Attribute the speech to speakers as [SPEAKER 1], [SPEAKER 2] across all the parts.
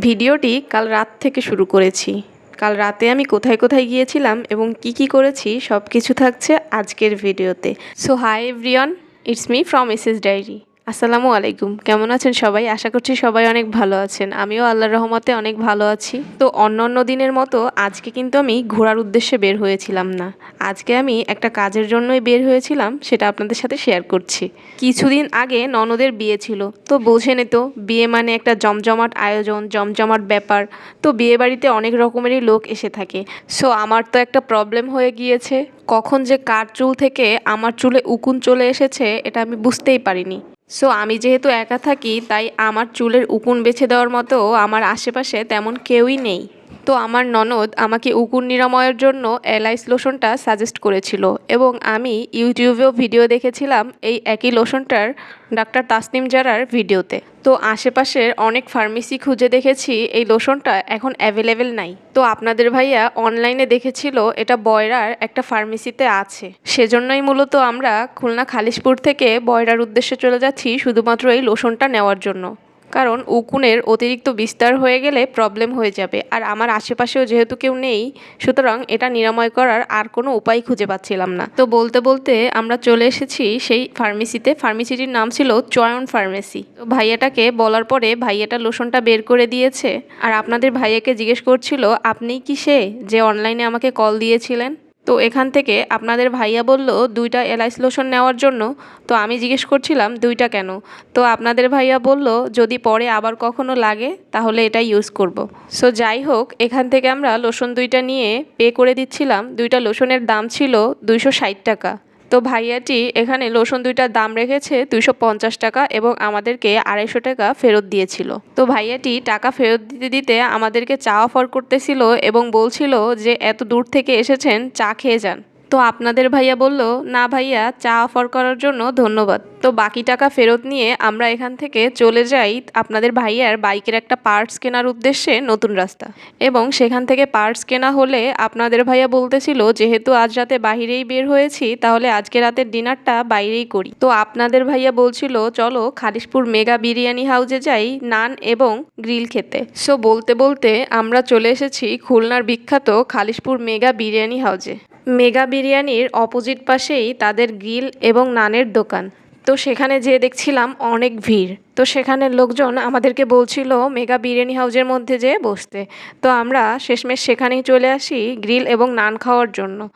[SPEAKER 1] ভিডিওটি কাল রাত থেকে শুরু করেছি। কাল রাতে আমি কোথায় কোথায় গিয়েছিলাম এবং কি কি করেছি সব কিছু থাকছে আজকের ভিডিওতে। So hi everyone it's me from S S diary আসসালামু আলাইকুম। কেমন আছেন সবাই? আশা করছি সবাই অনেক ভালো আছেন। আমিও আল্লাহর রহমতে অনেক ভালো আছি। তো অন্য অন্য দিনের মতো আজকে কিন্তু আমি ঘোরার উদ্দেশ্যে বের হয়েছিলাম না। আজকে আমি একটা কাজের জন্যই বের হয়েছিলাম, সেটা আপনাদের সাথে শেয়ার করছি। কিছুদিন আগে ননদের বিয়ে ছিল। তো বোঝেনে তো, বিয়ে মানে একটা জমজমাট আয়োজন, জমজমাট ব্যাপার। তো বিয়ে বাড়িতে অনেক রকমেরই লোক এসে থাকে। সো আমার তো একটা প্রবলেম হয়ে গিয়েছে। কখন যে কার চুল থেকে আমার চুলে উকুন চলে এসেছে, এটা আমি বুঝতেই পারিনি। সো আমি যেহেতু একা থাকি, তাই আমার চুলের উকুন বেছে দেওয়ার মতো আমার আশেপাশে তেমন কেউই নেই। তো আমার ননদ আমাকে উকুন নিরাময়ের জন্য এলাইস লোশনটা সাজেস্ট করেছিল এবং আমি ইউটিউবেও ভিডিও দেখেছিলাম এই একই লোশনটার ডাক্তার তাসনিম জারার ভিডিওতে। তো আশেপাশের অনেক ফার্মেসি খুঁজে দেখেছি এই লোশনটা এখন অ্যাভেলেবেল নাই। তো আপনাদের ভাইয়া অনলাইনে দেখেছিল এটা বয়রার একটা ফার্মেসিতে আছে। সেজন্যই মূলত আমরা খুলনা খালিশপুর থেকে বয়রার উদ্দেশ্যে চলে যাচ্ছি শুধুমাত্র এই লোশনটা নেওয়ার জন্য। কারণ উকুনের অতিরিক্ত বিস্তার হয়ে গেলে প্রবলেম হয়ে যাবে। আর আমার আশেপাশেও যেহেতু কেউ নেই, সুতরাং এটা নিরাময় করার আর কোনো উপায় খুঁজে পাচ্ছিলাম না। তো বলতে বলতে আমরা চলে এসেছি সেই ফার্মেসিতে। ফার্মেসিটির নাম ছিল চয়ন ফার্মেসি। তো ভাইয়াটাকে বলার পরে ভাইয়াটা লোশনটা বের করে দিয়েছে। আর আপনাদের ভাইয়াকে জিজ্ঞেস করছিল আপনিই কি সে যে অনলাইনে আমাকে কল দিয়েছিলেন? তো এখান থেকে আপনাদের ভাইয়া বলল, দুইটা এলাইস লোশন নেওয়ার জন্য? তো আমি জিজ্ঞেস করছিলাম, দুইটা কেন? তো আপনাদের ভাইয়া বলল, যদি পরে আবার কখনো লাগে, তাহলে এটা ইউজ করব। সো যাই হোক, এখান থেকে আমরা লোশন দুইটা নিয়ে পে করে দিচ্ছিলাম। দুইটা লোশনের দাম ছিল দুইশো ষাট টাকা। তো ভাইয়াটি এখানে লোশন দুইটার দাম রেখেছে দুইশো পঞ্চাশ টাকা এবং আমাদেরকে আড়াইশো টাকা ফেরত দিয়েছিল। তো ভাইয়াটি টাকা ফেরত দিতে দিতে আমাদেরকে চা অফার করতেছিল এবং বলছিল যে, এত দূর থেকে এসেছেন, চা খেয়ে যান। তো আপনাদের ভাইয়া বলল, না ভাইয়া, চা অফার করার জন্য ধন্যবাদ। তো বাকি টাকা ফেরত নিয়ে আমরা এখান থেকে চলে যাই আপনাদের ভাইয়ার বাইকের একটা পার্টস কেনার উদ্দেশ্যে নতুন রাস্তা। এবং সেখান থেকে পার্টস কেনা হলে আপনাদের ভাইয়া বলতেছিল, যেহেতু আজ রাতে বাহিরেই বের হয়েছি, তাহলে আজকে রাতের ডিনারটা বাইরেই করি। তো আপনাদের ভাইয়া বলছিল, চলো খালিশপুর মেগা বিরিয়ানি হাউজে যাই, নান এবং গ্রিল খেতে। সো বলতে বলতে আমরা চলে এসেছি খুলনার বিখ্যাত খালিশপুর মেগা বিরিয়ানি হাউসে মেগা বিরিয়ানির অপোজিট পাশেই তাদের গ্রিল এবং নানের দোকান। তো সেখানে যেয়ে দেখছিলাম অনেক ভিড়। তো সেখানের লোকজন আমাদেরকে বলছিল, মেগা বিরিয়ানি হাউজের মধ্যে যেয়ে বসতে। তো আমরা শেষমেশ সেখানেই চলে আসি গ্রিল এবং নান খাওয়ার জন্য।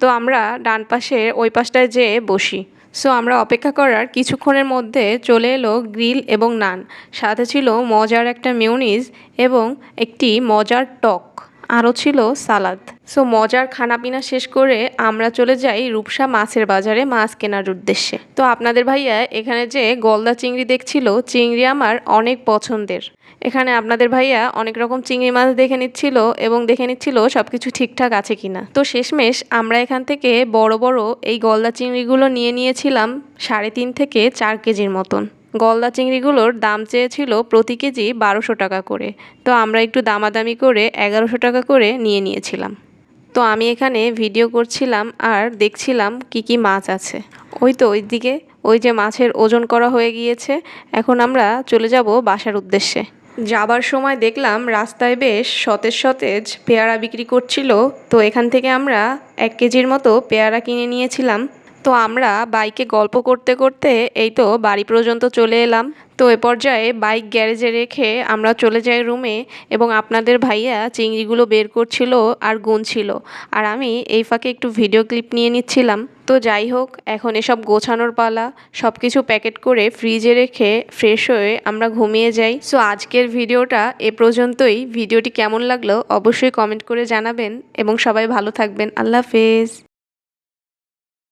[SPEAKER 1] তো আমরা ডান পাশে ওই পাশটায় যেয়ে বসি। সো আমরা অপেক্ষা করার কিছুক্ষণের মধ্যে চলে এলো গ্রিল এবং নান। সাথে ছিল মজার একটা মিউনিজ এবং একটি মজার টক। আরও ছিল সালাদ। সো মজার খানাপিনা শেষ করে আমরা চলে যাই রূপসা মাছের বাজারে মাছ কেনার উদ্দেশ্যে। তো, আপনাদের ভাইয়া, এখানে যে গলদা চিংড়ি দেখছিল, চিংড়ি আমার অনেক পছন্দের। এখানে আপনাদের ভাইয়া অনেক রকম চিংড়ি মাছ দেখে নিচ্ছিল এবং দেখে নিচ্ছিল সব কিছু ঠিকঠাক আছে কিনা। তো, শেষমেশ আমরা এখান থেকে বড় বড় এই গলদা চিংড়িগুলো নিয়ে নিয়েছিলাম সাড়ে তিন থেকে চার কেজির মতন। গলদা চিংড়িগুলোর দাম চেয়েছিল প্রতি কেজি বারোশো টাকা করে। তো আমরা একটু দামাদামি করে এগারোশো টাকা করে নিয়ে নিয়েছিলাম। তো আমি এখানে ভিডিও করছিলাম আর দেখছিলাম কি কি মাছ আছে। ওই তো ওই দিকে ওই যে মাছের ওজন করা হয়ে গিয়েছে। এখন আমরা চলে যাব বাসার উদ্দেশ্যে। যাবার সময় দেখলাম রাস্তায় বেশ সতেজ সতেজ পেয়ারা বিক্রি করছিল। তো এখান থেকে আমরা এক কেজির মতো পেয়ারা কিনে নিয়েছিলাম। তো আমরা বাইকে গল্প করতে করতে এই তো বাড়ি পর্যন্ত চলে এলাম। তো এ পর্যায়ে বাইক গ্যারেজে রেখে আমরা চলে যাই রুমে এবং আপনাদের ভাইয়া চিংড়িগুলো বের করছিল আর গুনছিল। আর আমি এই ফাঁকে একটু ভিডিও ক্লিপ নিয়ে নিচ্ছিলাম। তো যাই হোক, এখন এসব গোছানোর পালা সব কিছু প্যাকেট করে ফ্রিজে রেখে ফ্রেশ হয়ে আমরা ঘুমিয়ে যাই। সো আজকের ভিডিওটা এ পর্যন্তই। ভিডিওটি কেমন লাগল অবশ্যই কমেন্ট করে জানাবেন এবং সবাই ভালো থাকবেন। আল্লাহ হাফেজ।